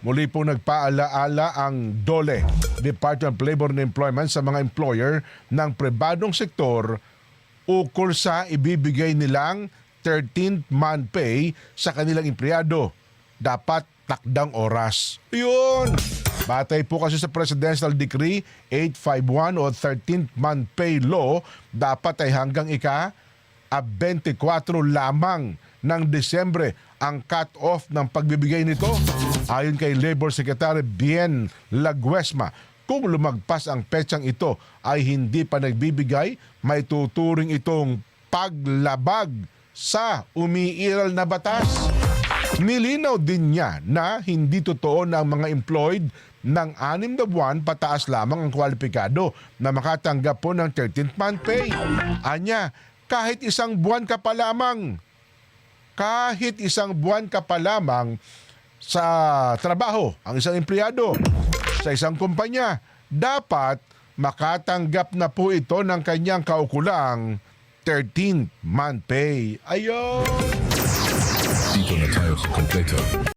Muli po nagpaalaala ang DOLE, Department of Labor and Employment sa mga employer ng pribadong sektor ukol sa ibibigay nilang 13th month pay sa kanilang empleyado. Dapat takdang oras. Yun! Batay po kasi sa Presidential Decree 851 o 13th month pay law, dapat ay hanggang ika a 24 lamang ng Desembre ang cut-off ng pagbibigay nito. Ayon kay Labor Secretary Bien Laguesma, kung lumagpas ang petsang ito ay hindi pa nagbibigay, may tuturing itong paglabag sa umiiral na batas. Nilinaw din niya na hindi totoo na ang mga employed ng anim na buwan pataas lamang ang kwalipikado na makatanggap po ng 13th month pay. Anya, kahit isang buwan ka pa lamang, kahit isang buwan ka pa lamang sa trabaho, ang isang empleyado sa isang kumpanya, dapat makatanggap na po ito ng kanyang kaukulang 13th month pay. Ayun! Dito na tayo sa kompleto.